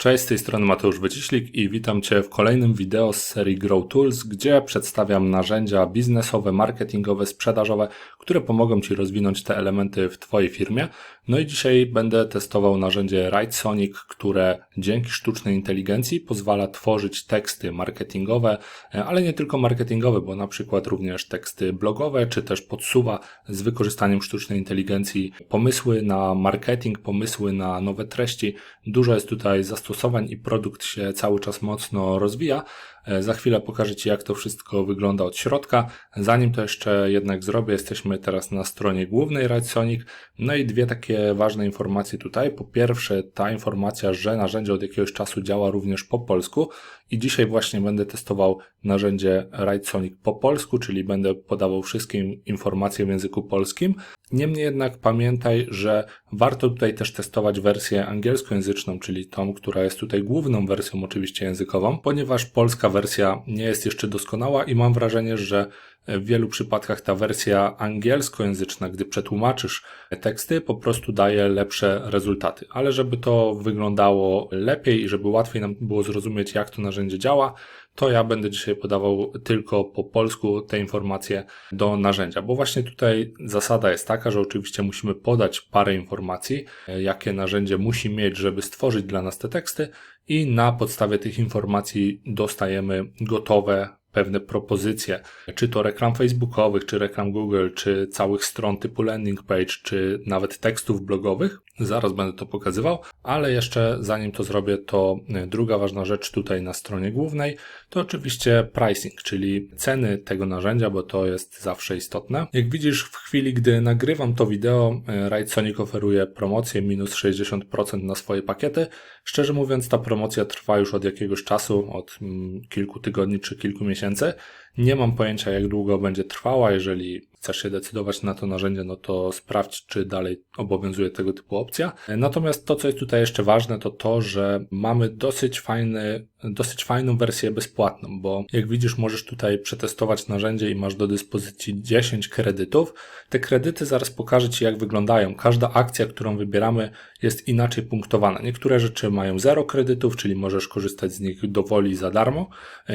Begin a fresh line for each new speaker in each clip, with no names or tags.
Cześć, z tej strony Mateusz Wyciślik i witam Cię w kolejnym wideo z serii Grow Tools, gdzie przedstawiam narzędzia biznesowe, marketingowe, sprzedażowe, które pomogą Ci rozwinąć te elementy w Twojej firmie. No i dzisiaj będę testował narzędzie WriteSonic, które dzięki sztucznej inteligencji pozwala tworzyć teksty marketingowe, ale nie tylko marketingowe, bo na przykład również teksty blogowe, czy też podsuwa z wykorzystaniem sztucznej inteligencji pomysły na marketing, pomysły na nowe treści. Dużo jest tutaj zastosowań i produkt się cały czas mocno rozwija. E, za chwilę pokażę Ci, jak to wszystko wygląda od środka. Zanim to jeszcze jednak zrobię, jesteśmy teraz na stronie głównej RightSonic. No i dwie takie ważne informacje tutaj. Po pierwsze, ta informacja, że narzędzie od jakiegoś czasu działa również po polsku i dzisiaj właśnie będę testował narzędzie RightSonic po polsku, czyli będę podawał wszystkie informacje w języku polskim. Niemniej jednak pamiętaj, że warto tutaj też testować wersję angielskojęzyczną, czyli tą, która jest tutaj główną wersją oczywiście językową, ponieważ polska wersja nie jest jeszcze doskonała i mam wrażenie, że w wielu przypadkach ta wersja angielskojęzyczna, gdy przetłumaczysz teksty, po prostu daje lepsze rezultaty. Ale żeby to wyglądało lepiej i żeby łatwiej nam było zrozumieć, jak to narzędzie działa, to ja będę dzisiaj podawał tylko po polsku te informacje do narzędzia, bo właśnie tutaj zasada jest taka, że oczywiście musimy podać parę informacji, jakie narzędzie musi mieć, żeby stworzyć dla nas te teksty i na podstawie tych informacji dostajemy gotowe pewne propozycje, czy to reklam facebookowych, czy reklam Google, czy całych stron typu landing page, czy nawet tekstów blogowych. Zaraz będę to pokazywał, ale jeszcze zanim to zrobię, to druga ważna rzecz tutaj na stronie głównej, to oczywiście pricing, czyli ceny tego narzędzia, bo to jest zawsze istotne. Jak widzisz, w chwili, gdy nagrywam to wideo, RideSonic oferuje promocję minus 60% na swoje pakiety. Szczerze mówiąc, ta promocja trwa już od jakiegoś czasu, od mm, kilku tygodni czy kilku miesięcy. Nie mam pojęcia, jak długo będzie trwała. Jeżeli chcesz się decydować na to narzędzie, no to sprawdź, czy dalej obowiązuje tego typu opcja. Natomiast to, co jest tutaj jeszcze ważne, to to, że mamy dosyć fajny, dosyć fajną wersję bezpłatną, bo jak widzisz, możesz tutaj przetestować narzędzie i masz do dyspozycji 10 kredytów. Te kredyty zaraz pokażę Ci, jak wyglądają. Każda akcja, którą wybieramy, jest inaczej punktowana. Niektóre rzeczy mają 0 kredytów, czyli możesz korzystać z nich dowoli za darmo.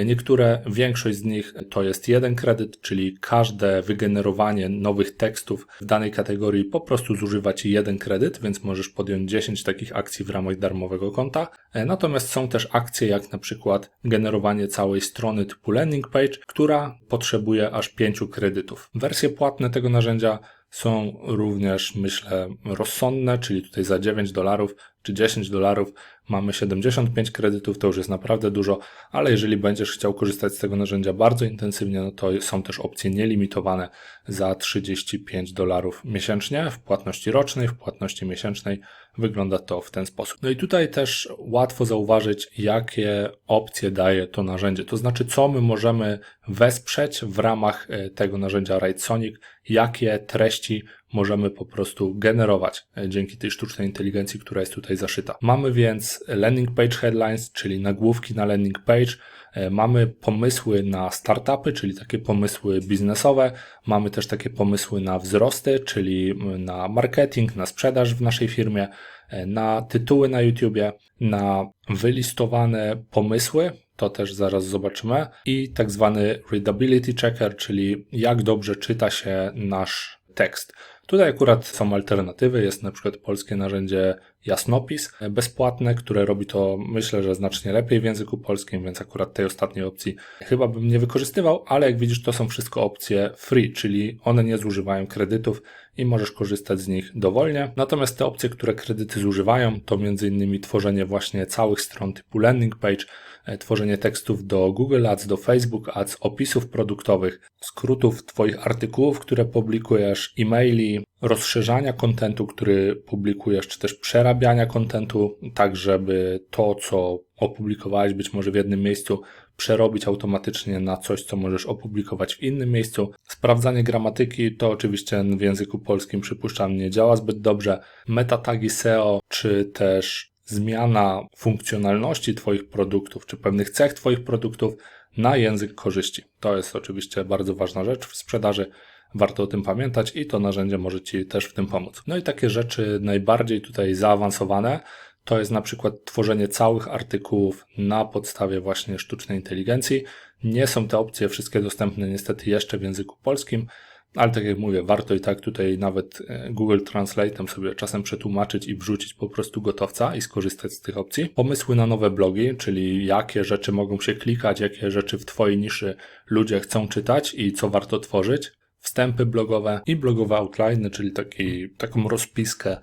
Niektóre, większość z nich to jest jeden kredyt, czyli każde wygenerowanie nowych tekstów w danej kategorii po prostu zużywa Ci jeden kredyt, więc możesz podjąć 10 takich akcji w ramach darmowego konta. E, natomiast są też akcje jak na przykład generowanie całej strony typu landing page, która potrzebuje aż 5 kredytów. Wersje płatne tego narzędzia są również, myślę, rozsądne, czyli tutaj za 9 dolarów czy 10 dolarów mamy 75 kredytów, to już jest naprawdę dużo, ale jeżeli będziesz chciał korzystać z tego narzędzia bardzo intensywnie, no to są też opcje nielimitowane za 35 dolarów miesięcznie w płatności rocznej, w płatności miesięcznej. Wygląda to w ten sposób. No i tutaj też łatwo zauważyć, jakie opcje daje to narzędzie. To znaczy, co my możemy wesprzeć w ramach e, tego narzędzia RideSonic, jakie treści możemy po prostu generować e, dzięki tej sztucznej inteligencji, która jest tutaj zaszyta. Mamy więc landing page headlines, czyli nagłówki na landing page, e, Mamy pomysły na startupy, czyli takie pomysły biznesowe. Mamy też takie pomysły na wzrosty, czyli na marketing, na sprzedaż w naszej firmie, e, na tytuły na YouTubie, na wylistowane pomysły. To też zaraz zobaczymy. I tak zwany readability checker, czyli jak dobrze czyta się nasz tekst. Tutaj akurat są alternatywy, jest na przykład polskie narzędzie Jasnopis bezpłatne, które robi to myślę, że znacznie lepiej w języku polskim, więc akurat tej ostatniej opcji chyba bym nie wykorzystywał, ale jak widzisz to są wszystko opcje free, czyli one nie zużywają kredytów i możesz korzystać z nich dowolnie. Natomiast te opcje, które kredyty zużywają, to m.in. tworzenie właśnie całych stron typu landing page, E, tworzenie tekstów do Google Ads, do Facebook Ads, opisów produktowych, skrótów Twoich artykułów, które publikujesz, e-maili, rozszerzania kontentu, który publikujesz, czy też przerabiania kontentu, tak żeby to, co opublikowałeś być może w jednym miejscu, przerobić automatycznie na coś, co możesz opublikować w innym miejscu. Sprawdzanie gramatyki to oczywiście w języku polskim przypuszczam nie działa zbyt dobrze. Metatagi SEO, czy też zmiana funkcjonalności Twoich produktów, czy pewnych cech Twoich produktów na język korzyści. To jest oczywiście bardzo ważna rzecz w sprzedaży. Warto o tym pamiętać i to narzędzie może Ci też w tym pomóc. No i takie rzeczy najbardziej tutaj zaawansowane to jest na przykład tworzenie całych artykułów na podstawie właśnie sztucznej inteligencji. Nie są te opcje wszystkie dostępne niestety jeszcze w języku polskim, ale tak jak mówię, warto i tak tutaj nawet e, Google Translate'em sobie czasem przetłumaczyć i wrzucić po prostu gotowca i skorzystać z tych opcji. Pomysły na nowe blogi, czyli jakie rzeczy mogą się klikać, jakie rzeczy w Twojej niszy ludzie chcą czytać i co warto tworzyć. Wstępy blogowe i blogowe outline, czyli taki, taką rozpiskę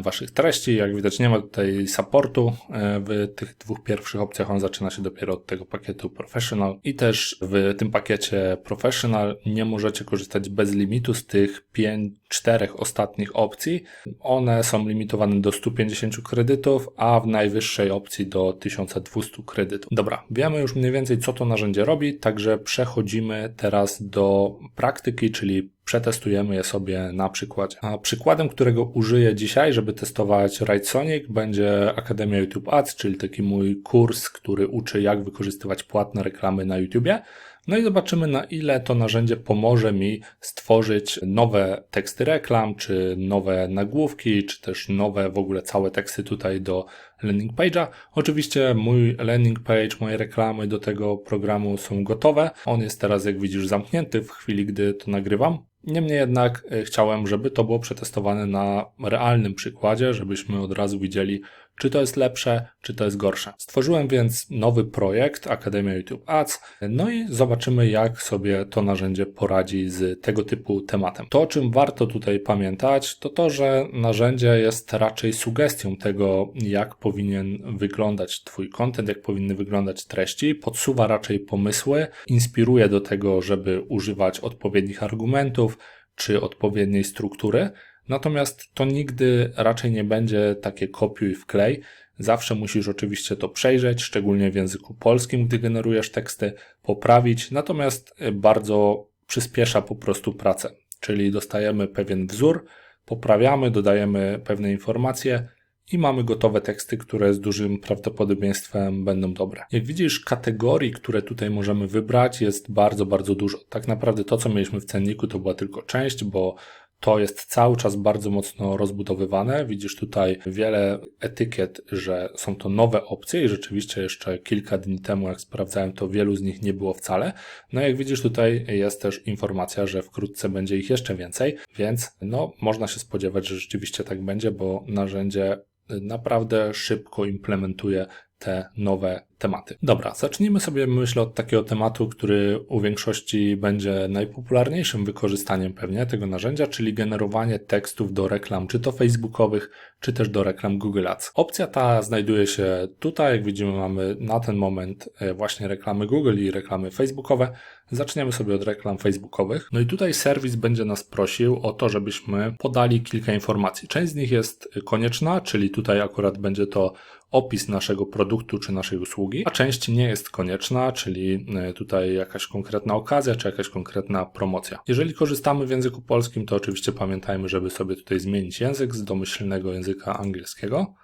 waszych treści. Jak widać, nie ma tutaj supportu e, w tych dwóch pierwszych opcjach. On zaczyna się dopiero od tego pakietu Professional. I też w tym pakiecie Professional nie możecie korzystać bez limitu z tych pięć, czterech ostatnich opcji. One są limitowane do 150 kredytów, a w najwyższej opcji do 1200 kredytów. Dobra, wiemy już mniej więcej, co to narzędzie robi, także przechodzimy teraz do praktyki, czyli przetestujemy je sobie na przykładzie. A przykładem, którego użyję dzisiaj, żeby testować Sonic, będzie Akademia YouTube Ads, czyli taki mój kurs, który uczy jak wykorzystywać płatne reklamy na YouTubie. No i zobaczymy, na ile to narzędzie pomoże mi stworzyć nowe teksty reklam, czy nowe nagłówki, czy też nowe w ogóle całe teksty tutaj do landing page'a. Oczywiście mój landing page, moje reklamy do tego programu są gotowe. On jest teraz, jak widzisz, zamknięty w chwili, gdy to nagrywam. Niemniej jednak e, chciałem, żeby to było przetestowane na realnym przykładzie, żebyśmy od razu widzieli, czy to jest lepsze, czy to jest gorsze. Stworzyłem więc nowy projekt Akademia YouTube Ads, no i zobaczymy, jak sobie to narzędzie poradzi z tego typu tematem. To, o czym warto tutaj pamiętać, to to, że narzędzie jest raczej sugestią tego, jak powinien wyglądać Twój content, jak powinny wyglądać treści, podsuwa raczej pomysły, inspiruje do tego, żeby używać odpowiednich argumentów czy odpowiedniej struktury. Natomiast to nigdy raczej nie będzie takie kopiuj wklej. Zawsze musisz oczywiście to przejrzeć, szczególnie w języku polskim, gdy generujesz teksty, poprawić, natomiast bardzo przyspiesza po prostu pracę. Czyli dostajemy pewien wzór, poprawiamy, dodajemy pewne informacje i mamy gotowe teksty, które z dużym prawdopodobieństwem będą dobre. Jak widzisz, kategorii, które tutaj możemy wybrać, jest bardzo, bardzo dużo. Tak naprawdę to, co mieliśmy w cenniku, to była tylko część, bo to jest cały czas bardzo mocno rozbudowywane. Widzisz tutaj wiele etykiet, że są to nowe opcje i rzeczywiście jeszcze kilka dni temu, jak sprawdzałem, to wielu z nich nie było wcale. No jak widzisz tutaj jest też informacja, że wkrótce będzie ich jeszcze więcej, więc no można się spodziewać, że rzeczywiście tak będzie, bo narzędzie naprawdę szybko implementuje te nowe tematy. Dobra, zacznijmy sobie, myślę, od takiego tematu, który u większości będzie najpopularniejszym wykorzystaniem pewnie tego narzędzia, czyli generowanie tekstów do reklam, czy to facebookowych, czy też do reklam Google Ads. Opcja ta znajduje się tutaj, jak widzimy, mamy na ten moment e, właśnie reklamy Google i reklamy facebookowe. Zaczniemy sobie od reklam facebookowych. No i tutaj serwis będzie nas prosił o to, żebyśmy podali kilka informacji. Część z nich jest konieczna, czyli tutaj akurat będzie to opis naszego produktu czy naszej usługi, a część nie jest konieczna, czyli e, tutaj jakaś konkretna okazja czy jakaś konkretna promocja. Jeżeli korzystamy w języku polskim, to oczywiście pamiętajmy, żeby sobie tutaj zmienić język z domyślnego języka angielskiego.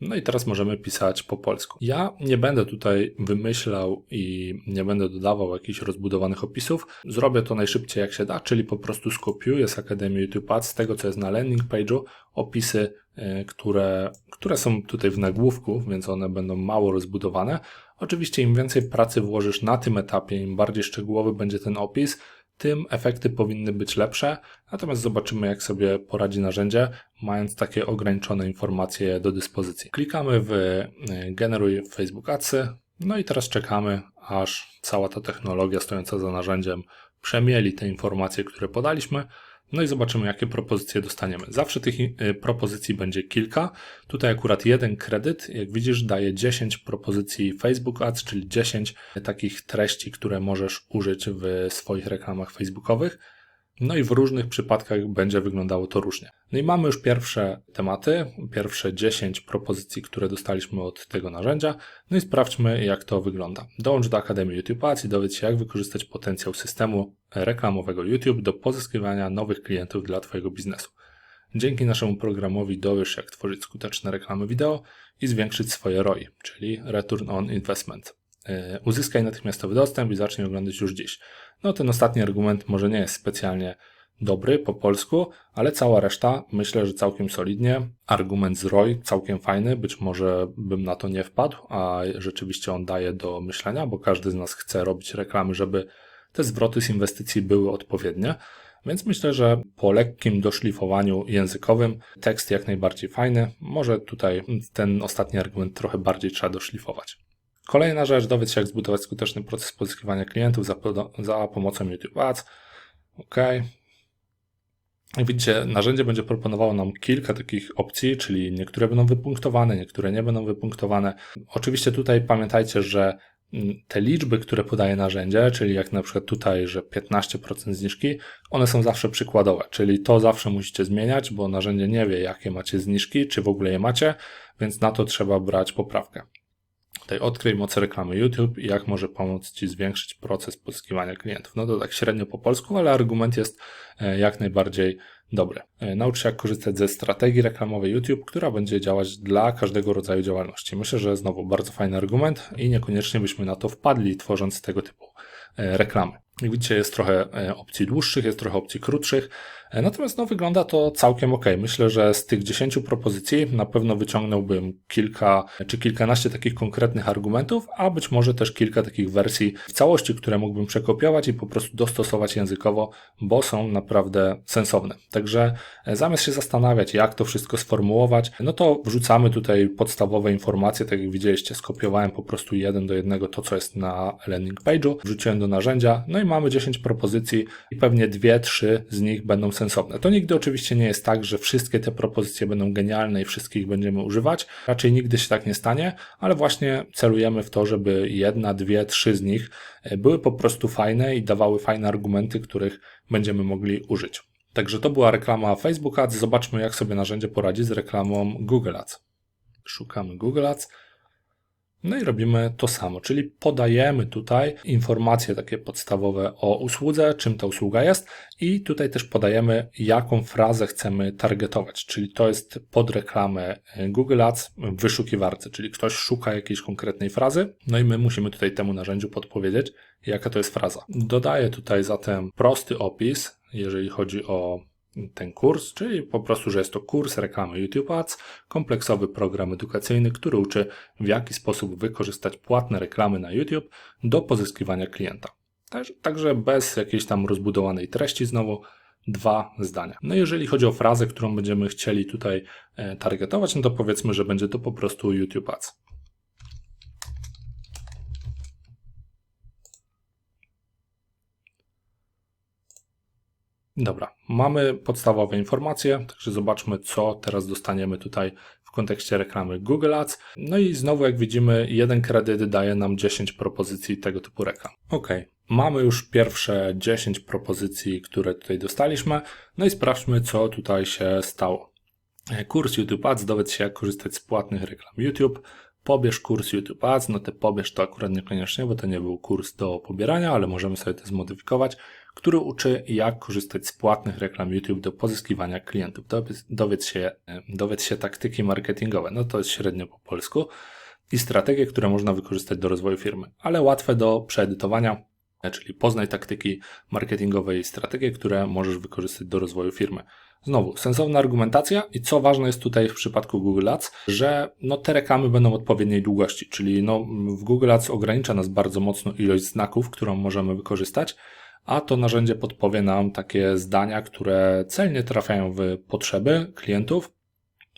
No i teraz możemy pisać po polsku. Ja nie będę tutaj wymyślał i nie będę dodawał jakichś rozbudowanych opisów. Zrobię to najszybciej jak się da, czyli po prostu skopiuję z Akademii YouTube Ads, z tego co jest na landing page'u, opisy, e, które, które są tutaj w nagłówku, więc one będą mało rozbudowane. Oczywiście im więcej pracy włożysz na tym etapie, im bardziej szczegółowy będzie ten opis, tym efekty powinny być lepsze. Natomiast zobaczymy, jak sobie poradzi narzędzie, mając takie ograniczone informacje do dyspozycji. Klikamy w e, Generuj Facebook Adsy, no i teraz czekamy, aż cała ta technologia stojąca za narzędziem przemieli te informacje, które podaliśmy. No i zobaczymy, jakie propozycje dostaniemy. Zawsze tych y, propozycji będzie kilka. Tutaj akurat jeden kredyt, jak widzisz, daje 10 propozycji Facebook Ads, czyli 10 takich treści, które możesz użyć w swoich reklamach facebookowych. No i w różnych przypadkach będzie wyglądało to różnie. No i mamy już pierwsze tematy, pierwsze 10 propozycji, które dostaliśmy od tego narzędzia. No i sprawdźmy, jak to wygląda. Dołącz do Akademii YouTube Ads i dowiedz się, jak wykorzystać potencjał systemu reklamowego YouTube do pozyskiwania nowych klientów dla Twojego biznesu. Dzięki naszemu programowi dowiesz się, jak tworzyć skuteczne reklamy wideo i zwiększyć swoje ROI, czyli Return on Investment. E, uzyskaj natychmiastowy dostęp i zacznij oglądać już dziś. No ten ostatni argument może nie jest specjalnie dobry po polsku, ale cała reszta myślę, że całkiem solidnie. Argument z ROI całkiem fajny, być może bym na to nie wpadł, a rzeczywiście on daje do myślenia, bo każdy z nas chce robić reklamy, żeby te zwroty z inwestycji były odpowiednie. Więc myślę, że po lekkim doszlifowaniu językowym tekst jak najbardziej fajny. Może tutaj ten ostatni argument trochę bardziej trzeba doszlifować. Kolejna rzecz, dowiedz się jak zbudować skuteczny proces pozyskiwania klientów za, za pomocą YouTube Ads. OK. Jak widzicie, narzędzie będzie proponowało nam kilka takich opcji, czyli niektóre będą wypunktowane, niektóre nie będą wypunktowane. Oczywiście tutaj pamiętajcie, że te liczby, które podaje narzędzie, czyli jak na przykład tutaj, że 15% zniżki, one są zawsze przykładowe, czyli to zawsze musicie zmieniać, bo narzędzie nie wie, jakie macie zniżki, czy w ogóle je macie, więc na to trzeba brać poprawkę. Tutaj odkryj moce reklamy YouTube i jak może pomóc Ci zwiększyć proces pozyskiwania klientów. No to tak średnio po polsku, ale argument jest e, jak najbardziej dobry. E, naucz się jak korzystać ze strategii reklamowej YouTube, która będzie działać dla każdego rodzaju działalności. Myślę, że znowu bardzo fajny argument i niekoniecznie byśmy na to wpadli, tworząc tego typu e, reklamy. Jak widzicie, jest trochę opcji dłuższych, jest trochę opcji krótszych. E, natomiast no, wygląda to całkiem ok. Myślę, że z tych 10 propozycji na pewno wyciągnąłbym kilka czy kilkanaście takich konkretnych argumentów, a być może też kilka takich wersji w całości, które mógłbym przekopiować i po prostu dostosować językowo, bo są naprawdę sensowne. Także e, zamiast się zastanawiać, jak to wszystko sformułować, no to wrzucamy tutaj podstawowe informacje, tak jak widzieliście, skopiowałem po prostu jeden do jednego to, co jest na landing page'u, wrzuciłem do narzędzia, no i mamy 10 propozycji i pewnie dwie, trzy z nich będą sensowne. To nigdy oczywiście nie jest tak, że wszystkie te propozycje będą genialne i wszystkich będziemy używać. Raczej nigdy się tak nie stanie, ale właśnie celujemy w to, żeby jedna, dwie, trzy z nich e, były po prostu fajne i dawały fajne argumenty, których będziemy mogli użyć. Także to była reklama Facebook Ads. Zobaczmy, jak sobie narzędzie poradzi z reklamą Google Ads. Szukamy Google Ads. No i robimy to samo, czyli podajemy tutaj informacje takie podstawowe o usłudze, czym ta usługa jest i tutaj też podajemy, jaką frazę chcemy targetować, czyli to jest pod reklamę Google Ads w wyszukiwarce, czyli ktoś szuka jakiejś konkretnej frazy, no i my musimy tutaj temu narzędziu podpowiedzieć, jaka to jest fraza. Dodaję tutaj zatem prosty opis, jeżeli chodzi o ten kurs, czyli po prostu, że jest to kurs reklamy YouTube Ads, kompleksowy program edukacyjny, który uczy w jaki sposób wykorzystać płatne reklamy na YouTube do pozyskiwania klienta. Także bez jakiejś tam rozbudowanej treści znowu, dwa zdania. No jeżeli chodzi o frazę, którą będziemy chcieli tutaj e, targetować, no to powiedzmy, że będzie to po prostu YouTube Ads. Dobra, mamy podstawowe informacje, także zobaczmy, co teraz dostaniemy tutaj w kontekście reklamy Google Ads. No i znowu, jak widzimy, jeden kredyt daje nam 10 propozycji tego typu reklam. Ok, mamy już pierwsze 10 propozycji, które tutaj dostaliśmy. No i sprawdźmy, co tutaj się stało. Kurs YouTube Ads, dowiedz się, jak korzystać z płatnych reklam YouTube. Pobierz kurs YouTube Ads, no te pobierz to akurat niekoniecznie, bo to nie był kurs do pobierania, ale możemy sobie to zmodyfikować który uczy, jak korzystać z płatnych reklam YouTube do pozyskiwania klientów. Dowiedz się, dowiedz się taktyki marketingowe. No to jest średnio po polsku. I strategie, które można wykorzystać do rozwoju firmy, ale łatwe do przeedytowania, czyli poznaj taktyki marketingowe i strategie, które możesz wykorzystać do rozwoju firmy. Znowu, sensowna argumentacja i co ważne jest tutaj w przypadku Google Ads, że no, te reklamy będą odpowiedniej długości, czyli no, w Google Ads ogranicza nas bardzo mocno ilość znaków, którą możemy wykorzystać, a to narzędzie podpowie nam takie zdania, które celnie trafiają w potrzeby klientów,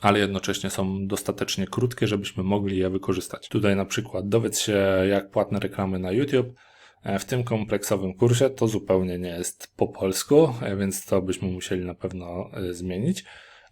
ale jednocześnie są dostatecznie krótkie, żebyśmy mogli je wykorzystać. Tutaj na przykład dowiedz się, jak płatne reklamy na YouTube. E, w tym kompleksowym kursie to zupełnie nie jest po polsku, e, więc to byśmy musieli na pewno e, zmienić.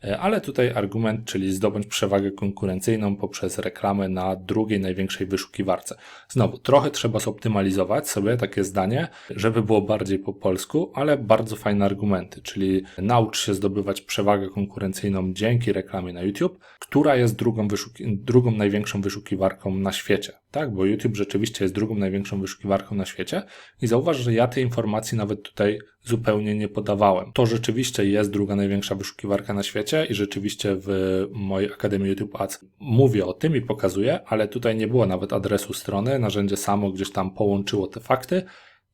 E, ale tutaj argument, czyli zdobądź przewagę konkurencyjną poprzez reklamę na drugiej największej wyszukiwarce. Znowu, trochę trzeba zoptymalizować sobie takie zdanie, żeby było bardziej po polsku, ale bardzo fajne argumenty, czyli naucz się zdobywać przewagę konkurencyjną dzięki reklamie na YouTube, która jest drugą, wyszuki- drugą największą wyszukiwarką na świecie. Tak, bo YouTube rzeczywiście jest drugą największą wyszukiwarką na świecie i zauważ, że ja tej informacji nawet tutaj zupełnie nie podawałem. To rzeczywiście jest druga największa wyszukiwarka na świecie i rzeczywiście w mojej Akademii YouTube Ads mówię o tym i pokazuję, ale tutaj nie było nawet adresu strony, narzędzie samo gdzieś tam połączyło te fakty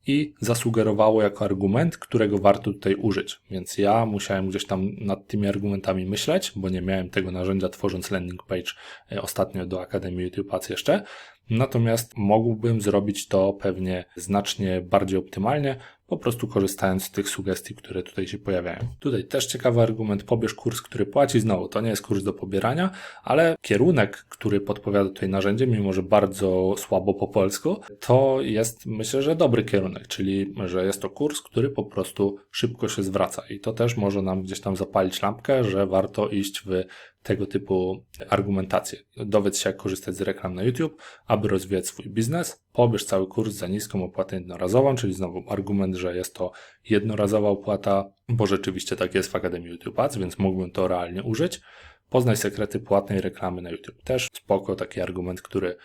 i zasugerowało jako argument, którego warto tutaj użyć. Więc ja musiałem gdzieś tam nad tymi argumentami myśleć, bo nie miałem tego narzędzia tworząc landing page e, ostatnio do Akademii YouTube Ads jeszcze. Natomiast mógłbym zrobić to pewnie znacznie bardziej optymalnie, po prostu korzystając z tych sugestii, które tutaj się pojawiają. Tutaj też ciekawy argument, pobierz kurs, który płaci. Znowu, to nie jest kurs do pobierania, ale kierunek, który podpowiada tutaj narzędzie, mimo że bardzo słabo po polsku, to jest myślę, że dobry kierunek, czyli że jest to kurs, który po prostu szybko się zwraca i to też może nam gdzieś tam zapalić lampkę, że warto iść w tego typu argumentację. Dowiedz się, jak korzystać z reklam na YouTube, aby rozwijać swój biznes. Pobierz cały kurs za niską opłatę jednorazową, czyli znowu argument, że jest to jednorazowa opłata, bo rzeczywiście tak jest w Akademii YouTube Ads, więc mógłbym to realnie użyć. Poznaj sekrety płatnej reklamy na YouTube. Też spoko taki argument, który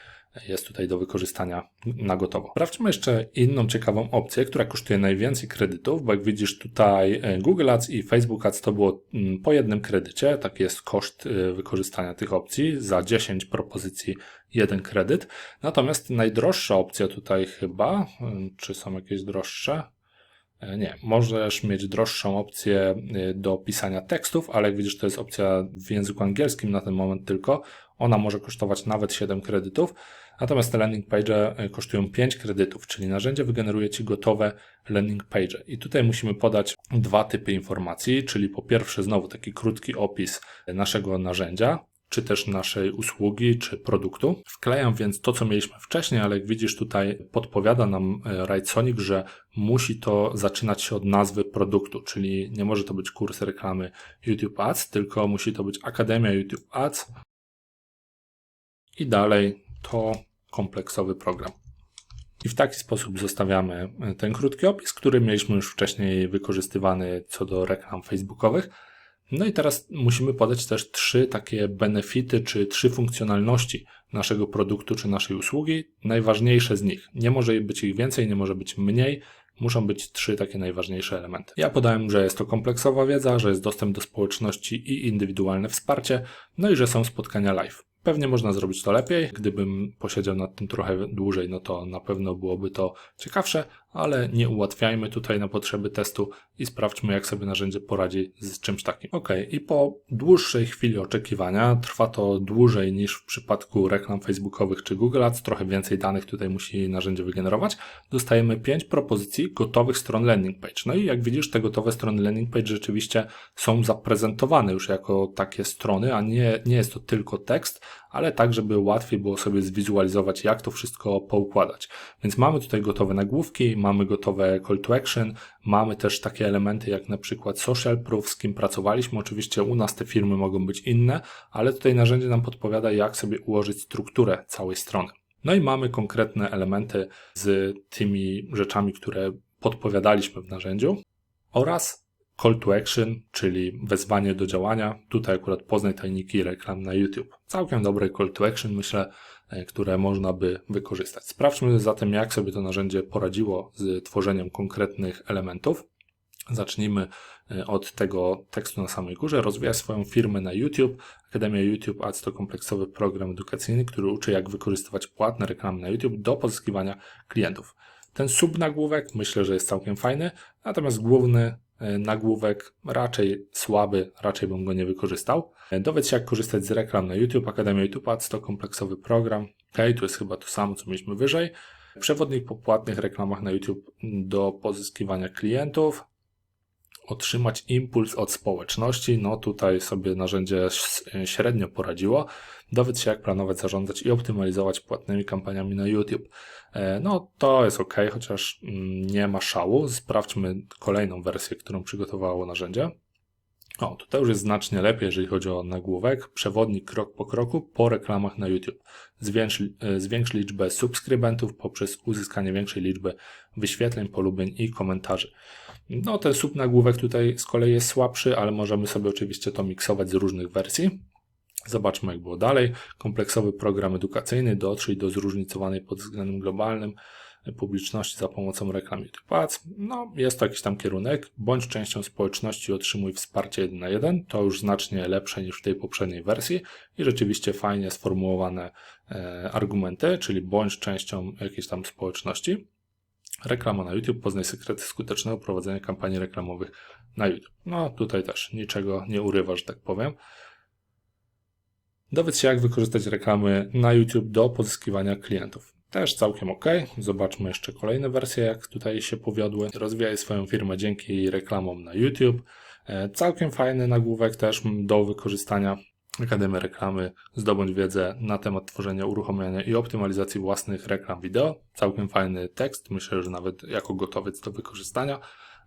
jest tutaj do wykorzystania na gotowo. Sprawdźmy jeszcze inną ciekawą opcję, która kosztuje najwięcej kredytów, bo jak widzisz tutaj e, Google Ads i Facebook Ads to było mm, po jednym kredycie, taki jest koszt e, wykorzystania tych opcji, za 10 propozycji jeden kredyt. Natomiast najdroższa opcja tutaj chyba, e, czy są jakieś droższe? Nie, możesz mieć droższą opcję do pisania tekstów, ale jak widzisz, to jest opcja w języku angielskim na ten moment tylko. Ona może kosztować nawet 7 kredytów. Natomiast te landing page e, kosztują 5 kredytów, czyli narzędzie wygeneruje Ci gotowe landing page. I tutaj musimy podać dwa typy informacji, czyli po pierwsze znowu taki krótki opis naszego narzędzia, czy też naszej usługi, czy produktu. Wklejam więc to, co mieliśmy wcześniej, ale jak widzisz tutaj podpowiada nam e, Rightsonic, że musi to zaczynać się od nazwy produktu, czyli nie może to być kurs reklamy YouTube Ads, tylko musi to być Akademia YouTube Ads i dalej to kompleksowy program. I w taki sposób zostawiamy ten krótki opis, który mieliśmy już wcześniej wykorzystywany co do reklam facebookowych. No i teraz musimy podać też trzy takie benefity, czy trzy funkcjonalności naszego produktu, czy naszej usługi. Najważniejsze z nich. Nie może być ich więcej, nie może być mniej. Muszą być trzy takie najważniejsze elementy. Ja podałem, że jest to kompleksowa wiedza, że jest dostęp do społeczności i indywidualne wsparcie, no i że są spotkania live. Pewnie można zrobić to lepiej. Gdybym posiedział nad tym trochę dłużej, no to na pewno byłoby to ciekawsze, ale nie ułatwiajmy tutaj na potrzeby testu i sprawdźmy, jak sobie narzędzie poradzi z czymś takim. Ok, i po dłuższej chwili oczekiwania, trwa to dłużej niż w przypadku reklam facebookowych czy Google Ads, trochę więcej danych tutaj musi narzędzie wygenerować, dostajemy 5 propozycji gotowych stron landing page. No i jak widzisz, te gotowe strony landing page rzeczywiście są zaprezentowane już jako takie strony, a nie, nie jest to tylko tekst, ale tak, żeby łatwiej było sobie zwizualizować, jak to wszystko poukładać. Więc mamy tutaj gotowe nagłówki, mamy gotowe call to action, mamy też takie elementy jak na przykład social proof, z kim pracowaliśmy. Oczywiście u nas te firmy mogą być inne, ale tutaj narzędzie nam podpowiada, jak sobie ułożyć strukturę całej strony. No i mamy konkretne elementy z tymi rzeczami, które podpowiadaliśmy w narzędziu oraz call to action, czyli wezwanie do działania. Tutaj akurat poznaj tajniki reklam na YouTube. Całkiem dobre call to action, myślę, e, które można by wykorzystać. Sprawdźmy zatem, jak sobie to narzędzie poradziło z tworzeniem konkretnych elementów. Zacznijmy e, od tego tekstu na samej górze. Rozwijaj swoją firmę na YouTube. Akademia YouTube Ads to kompleksowy program edukacyjny, który uczy, jak wykorzystywać płatne reklamy na YouTube do pozyskiwania klientów. Ten subnagłówek myślę, że jest całkiem fajny, natomiast główny nagłówek raczej słaby, raczej bym go nie wykorzystał. E, dowiedz się, jak korzystać z reklam na YouTube. Akademia YouTube Ads to kompleksowy program. Ok, tu jest chyba to samo, co mieliśmy wyżej. Przewodnik po płatnych reklamach na YouTube do pozyskiwania klientów. Otrzymać impuls od społeczności. No tutaj sobie narzędzie średnio poradziło. Dowiedz się, jak planować, zarządzać i optymalizować płatnymi kampaniami na YouTube. E, no, to jest ok, chociaż mm, nie ma szału. Sprawdźmy kolejną wersję, którą przygotowało narzędzie. O, tutaj już jest znacznie lepiej, jeżeli chodzi o nagłówek. Przewodnik krok po kroku po reklamach na YouTube. Zwiększ, e, zwiększ liczbę subskrybentów poprzez uzyskanie większej liczby wyświetleń, polubień i komentarzy. No, ten subnagłówek tutaj z kolei jest słabszy, ale możemy sobie oczywiście to miksować z różnych wersji. Zobaczmy, jak było dalej. Kompleksowy program edukacyjny dotrzyj do zróżnicowanej pod względem globalnym publiczności za pomocą reklam YouTube Ads. No, jest to jakiś tam kierunek. Bądź częścią społeczności, otrzymuj wsparcie 1 na 1. To już znacznie lepsze niż w tej poprzedniej wersji i rzeczywiście fajnie sformułowane e, argumenty, czyli bądź częścią jakiejś tam społeczności. Reklama na YouTube, poznaj sekrety skutecznego prowadzenia kampanii reklamowych na YouTube. No tutaj też niczego nie urywa, że tak powiem. Dowiedz się, jak wykorzystać reklamy na YouTube do pozyskiwania klientów. Też całkiem ok. Zobaczmy jeszcze kolejne wersje, jak tutaj się powiodły. Rozwijaj swoją firmę dzięki reklamom na YouTube. E, całkiem fajny nagłówek też do wykorzystania. Akademia Reklamy, zdobądź wiedzę na temat tworzenia, uruchamiania i optymalizacji własnych reklam wideo. Całkiem fajny tekst, myślę, że nawet jako gotowiec do wykorzystania.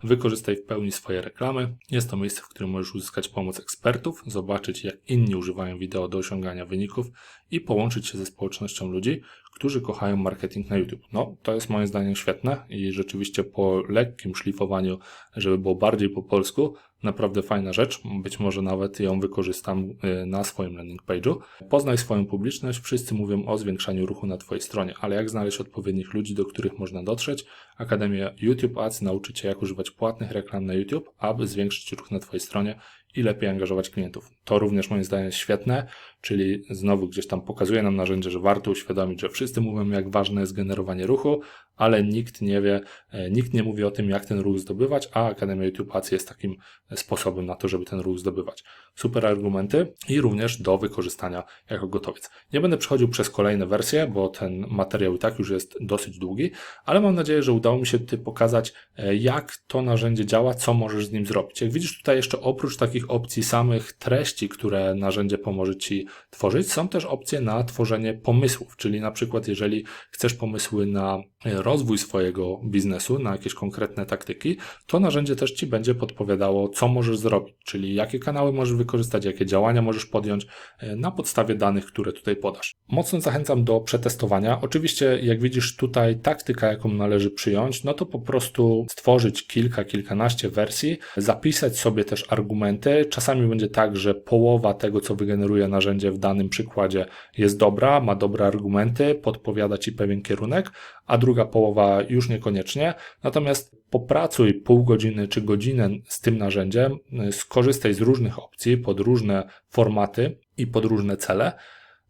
Wykorzystaj w pełni swoje reklamy. Jest to miejsce, w którym możesz uzyskać pomoc ekspertów, zobaczyć jak inni używają wideo do osiągania wyników i połączyć się ze społecznością ludzi, którzy kochają marketing na YouTube. No, to jest moim zdaniem świetne i rzeczywiście po lekkim szlifowaniu, żeby było bardziej po polsku, naprawdę fajna rzecz. Być może nawet ją wykorzystam y, na swoim landing page'u. Poznaj swoją publiczność. Wszyscy mówią o zwiększaniu ruchu na Twojej stronie, ale jak znaleźć odpowiednich ludzi, do których można dotrzeć? Akademia YouTube Ads nauczy Cię, jak używać płatnych reklam na YouTube, aby zwiększyć ruch na Twojej stronie i lepiej angażować klientów. To również moim zdaniem jest świetne, czyli znowu gdzieś tam pokazuje nam narzędzie, że warto uświadomić, że wszyscy mówią, jak ważne jest generowanie ruchu, ale nikt nie wie, e, nikt nie mówi o tym, jak ten ruch zdobywać, a Akademia YouTube Ads jest takim sposobem na to, żeby ten ruch zdobywać. Super argumenty i również do wykorzystania jako gotowiec. Nie będę przechodził przez kolejne wersje, bo ten materiał i tak już jest dosyć długi, ale mam nadzieję, że udało mi się tutaj pokazać, e, jak to narzędzie działa, co możesz z nim zrobić. Jak widzisz tutaj jeszcze oprócz takich opcji samych treści, które narzędzie pomoże Ci tworzyć, są też opcje na tworzenie pomysłów, czyli na przykład jeżeli chcesz pomysły na rozwój swojego biznesu, na jakieś konkretne taktyki, to narzędzie też Ci będzie podpowiadało, co możesz zrobić, czyli jakie kanały możesz wykorzystać, jakie działania możesz podjąć e, na podstawie danych, które tutaj podasz. Mocno zachęcam do przetestowania. Oczywiście, jak widzisz tutaj taktyka, jaką należy przyjąć, no to po prostu stworzyć kilka, kilkanaście wersji, zapisać sobie też argumenty. Czasami będzie tak, że połowa tego, co wygeneruje narzędzie w danym przykładzie jest dobra, ma dobre argumenty, podpowiada Ci pewien kierunek, a druga połowa już niekoniecznie. Natomiast popracuj pół godziny czy godzinę z tym narzędziem, skorzystaj z różnych opcji pod różne formaty i pod różne cele.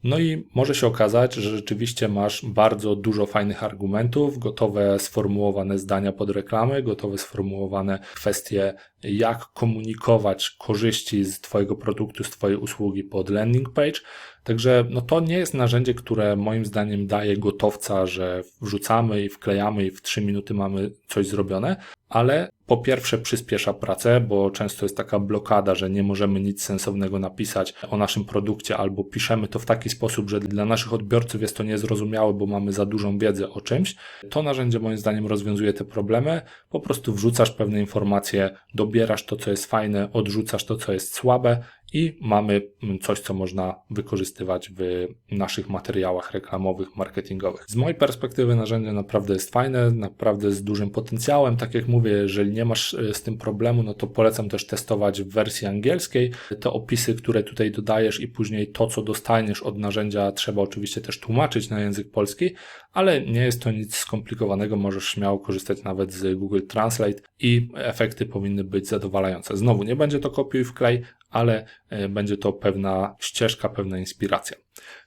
No i może się okazać, że rzeczywiście masz bardzo dużo fajnych argumentów, gotowe sformułowane zdania pod reklamy, gotowe sformułowane kwestie, jak komunikować korzyści z Twojego produktu, z Twojej usługi pod landing page. Także no to nie jest narzędzie, które moim zdaniem daje gotowca, że wrzucamy i wklejamy i w 3 minuty mamy coś zrobione, ale po pierwsze przyspiesza pracę, bo często jest taka blokada, że nie możemy nic sensownego napisać o naszym produkcie albo piszemy to w taki sposób, że dla naszych odbiorców jest to niezrozumiałe, bo mamy za dużą wiedzę o czymś. To narzędzie moim zdaniem rozwiązuje te problemy. Po prostu wrzucasz pewne informacje, dobierasz to, co jest fajne, odrzucasz to, co jest słabe i mamy coś, co można wykorzystywać w naszych materiałach reklamowych, marketingowych. Z mojej perspektywy narzędzie naprawdę jest fajne, naprawdę z dużym potencjałem. Tak jak mówię, jeżeli nie masz e, z tym problemu, no to polecam też testować w wersji angielskiej. Te opisy, które tutaj dodajesz i później to, co dostaniesz od narzędzia, trzeba oczywiście też tłumaczyć na język polski, ale nie jest to nic skomplikowanego. Możesz śmiało korzystać nawet z Google Translate i efekty powinny być zadowalające. Znowu, nie będzie to kopiuj wklej, ale e, będzie to pewna ścieżka, pewna inspiracja.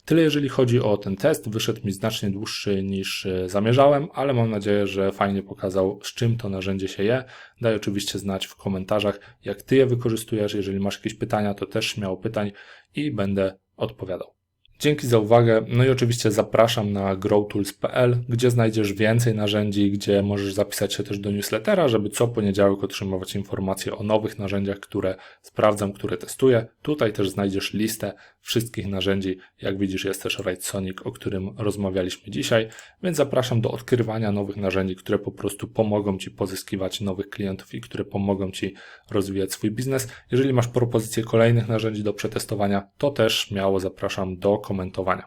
Tyle jeżeli chodzi o ten test. Wyszedł mi znacznie dłuższy niż e, zamierzałem, ale mam nadzieję, że fajnie pokazał, z czym to narzędzie się je. Daj oczywiście znać w komentarzach, jak Ty je wykorzystujesz. Jeżeli masz jakieś pytania, to też śmiało pytań i będę odpowiadał. Dzięki za uwagę. No i oczywiście zapraszam na growtools.pl, gdzie znajdziesz więcej narzędzi, gdzie możesz zapisać się też do newslettera, żeby co poniedziałek otrzymywać informacje o nowych narzędziach, które sprawdzam, które testuję. Tutaj też znajdziesz listę wszystkich narzędzi. Jak widzisz, jest też Sonic, o którym rozmawialiśmy dzisiaj, więc zapraszam do odkrywania nowych narzędzi, które po prostu pomogą Ci pozyskiwać nowych klientów i które pomogą Ci rozwijać swój biznes. Jeżeli masz propozycje kolejnych narzędzi do przetestowania, to też śmiało zapraszam do komentowania.